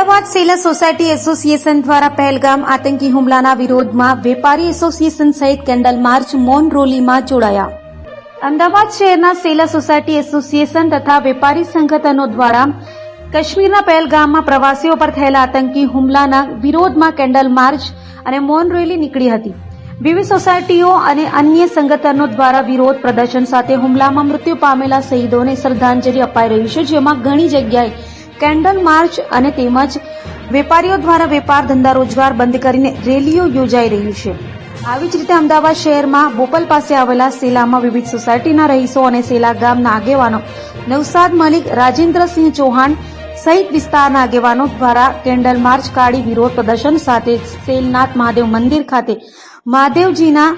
Ahmedabad seller society association દ્વારા પહેલગામ આતંકી હુમલાના વિરોધમાં વેપારી એસોસિએશન સહિત કેન્ડલ માર્ચ મૌન રોલીમાં જોડાયા. અમદાવાદ શહેરના સેલા સોસાયટી એસોસિએશન તથા વેપારી સંગઠનો દ્વારા કાશ્મીરના પહેલગામમાં પ્રવાસીઓ પર થયેલા આતંકી હુમલાના વિરોધમાં કેન્ડલ માર્ચ અને મૌન રેલી નીકળી હતી. વિવિધ સોસાયટીઓ અને અન્ય સંગઠનો દ્વારા વિરોધ પ્રદર્શન સાથે હુમલામાં મૃત્યુ પામેલા શહીદોને શ્રદ્ધાંજલિ અપાઈ રહી છે, જેમાં ઘણી જગ્યાએ કેન્ડલ માર્ચ અને તેમજ વેપારીઓ દ્વારા વેપાર ધંધા રોજગાર બંધ કરીને રેલીઓ યોજાઈ રહી છે. આવી જ રીતે અમદાવાદ શહેરમાં બોપલ પાસે આવેલા સેલામાં વિવિધ સોસાયટીના રહીશો અને સેલા ગામના આગેવાનો નવસાદ મલિક રાજેન્દ્રસિંહ ચૌહાણ સહિત વિસ્તારના આગેવાનો દ્વારા કેન્ડલ માર્ચ કાઢી વિરોધ પ્રદર્શન સાથે સેલનાથ મહાદેવ મંદિર ખાતે મહાદેવજીના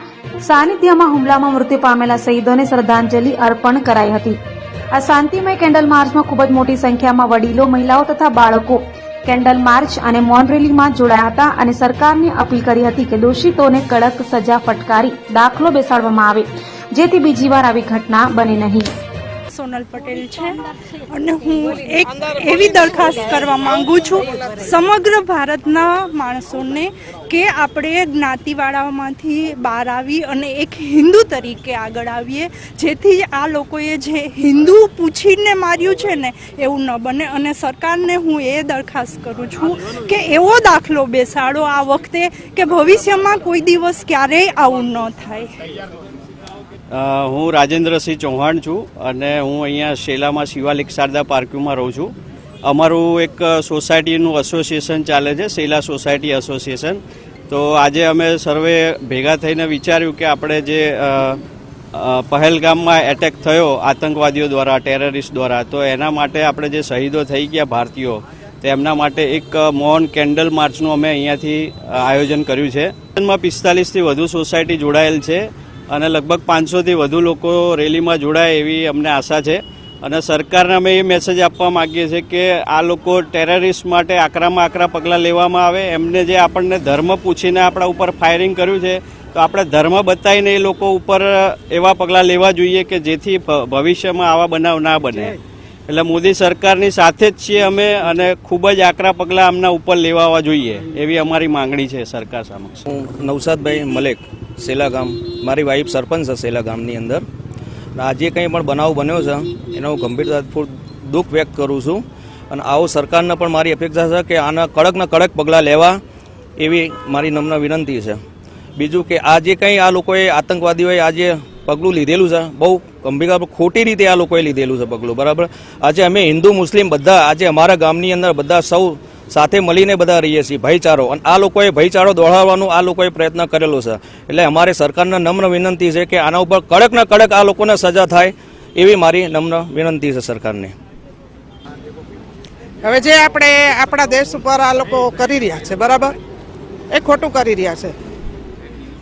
સાનિધ્યમાં હુમલામાં મૃત્યુ પામેલા શહીદોને શ્રદ્ધાંજલિ અર્પણ કરાઈ હતી. આ શાંતિમય કેન્ડલ માર્ચમાં ખૂબ જ મોટી સંખ્યામાં વડીલો, મહિલાઓ તથા બાળકો કેન્ડલ માર્ચ અને મૌન રેલીમાં જોડાયા હતા અને સરકારને અપીલ કરી હતી કે દોષિતોને કડક સજા ફટકારી દાખલો બેસાડવામાં આવે, જેથી બીજી વાર આવી ઘટના બને નહીં. સોનલ પટેલ છે. અને હું એક એવી દરખાસ્ત કરવા માંગુ છું સમગ્ર ભારતના માણસોને કે આપણે જ્ઞાતિવાળામાંથી બહાર આવી અને એક હિન્દુ તરીકે આગળ આવીએ, જેથી આ લોકોએ જે હિન્દુ પૂછીને માર્યું છે ને, એવું ન બને. અને સરકારને હું એ દરખાસ્ત કરું છું કે એવો દાખલો બેસાડો આ વખતે કે ભવિષ્યમાં કોઈ દિવસ ક્યારેય આવું ન થાય. હું રાજેન્દ્રસિંહ ચૌહાણ છું અને હું અહીંયા શેલામાં શિવાલિક શારદા પાર્કમાં રહું છું. અમારું એક સોસાયટીનું એસોસિએશન ચાલે છે, શેલા સોસાયટી એસોસિએશન તો આજે અમે સર્વે ભેગા થઈને વિચાર્યું કે આપણે જે પહેલગામમાં એટેક થયો આતંકવાદીઓ દ્વારા ટેરરિસ્ટ દ્વારા, તો એના માટે આપણે જે શહીદો થઈ ગયા ભારતીયો તેમના માટે એક મૌન કેન્ડલ માર્ચનું અમે અહીંયાથી આયોજન કર્યું છે. પિસ્તાલીસથી વધુ સોસાયટી જોડાયેલ છે. અને લગભગ પાંચસોથી વધુ લોકો રેલીમાં જોડાય એવી અમને આશા છે. અને સરકારને અમે એ મેસેજ આપવા માગીએ છીએ કે આ લોકો ટેરરિસ્ટ માટે આકરામાં આકરા પગલાં લેવામાં આવે. એમને જે આપણને ધર્મ પૂછીને આપણા ઉપર ફાયરિંગ કર્યું છે તો આપણે ધર્મ બતાવીને એ લોકો ઉપર એવા પગલાં લેવા જોઈએ કે જેથી ભ- ભવિષ્યમાં આવા બનાવ ના બને. એટલે મોદી સરકારની સાથે જ છીએ અમે અને ખૂબ જ આકરા પગલાં આમના ઉપર લેવા જોઈએ એવી અમારી માંગણી છે સરકાર સામે હું નવસાદભાઈ મલેક. સેલા ગામ. મારી વાઈફ સરપંચ છે સેલા ગામની અંદર. આજે કંઈ પણ બનાવ બન્યો છે, એનો હું ગંભીરતાપૂર્વક દુઃખ વ્યક્ત કરું છું. અને આવો સરકારને પણ મારી અપેક્ષા છે કે આના કડકના કડક પગલાં લેવા એવી મારી નમ્ર વિનંતી છે. બીજું કે આજે કંઈ આ લોકોએ આતંકવાદીઓએ આજે પગલું લીધેલું છે, બહુ ગંભીર ખોટી રીતે આ લોકોએ લીધેલું છે પગલું, બરાબર? આજે અમે હિન્દુ, મુસ્લિમ બધા, આજે અમારા ગામની અંદર બધા સૌ સાથે મળીને બધા રહીએ છીએ, ભાઈચારો. અને આ લોકોએ ભાઈચારો દોડાવવાનો આ લોકોએ પ્રયત્ન કરેલો છે. એટલે અમારે સરકારને નમ્ર વિનંતી છે કે આના ઉપર કડકના કડક આ લોકોને સજા થાય એવી મારી નમ્ર વિનંતી છે સરકારને. હવે જે આપણે આપણા દેશ ઉપર આ લોકો કરી રહ્યા છે, બરાબર? એ ખોટું કરી રહ્યા છે.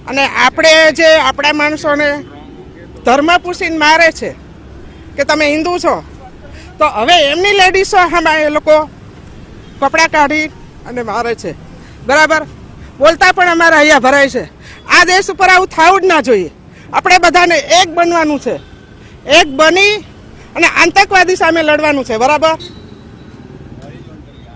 અને આપણે જે આપણા માણસોને ધર્મ પૂછીને મારે છે કે તમે હિન્દુ છો, તો હવે એમની લેડીઝો સામે એ લોકો કપડાં કાઢી અને મારે છે. બરાબર? બોલતા પણ અમારે અહીંયા ભરાય છે. આ દેશ ઉપર આવું થવું જ ના જોઈએ. આપણે બધાને એક બનવાનું છે. એક બની અને આતંકવાદી સામે લડવાનું છે. બરાબર?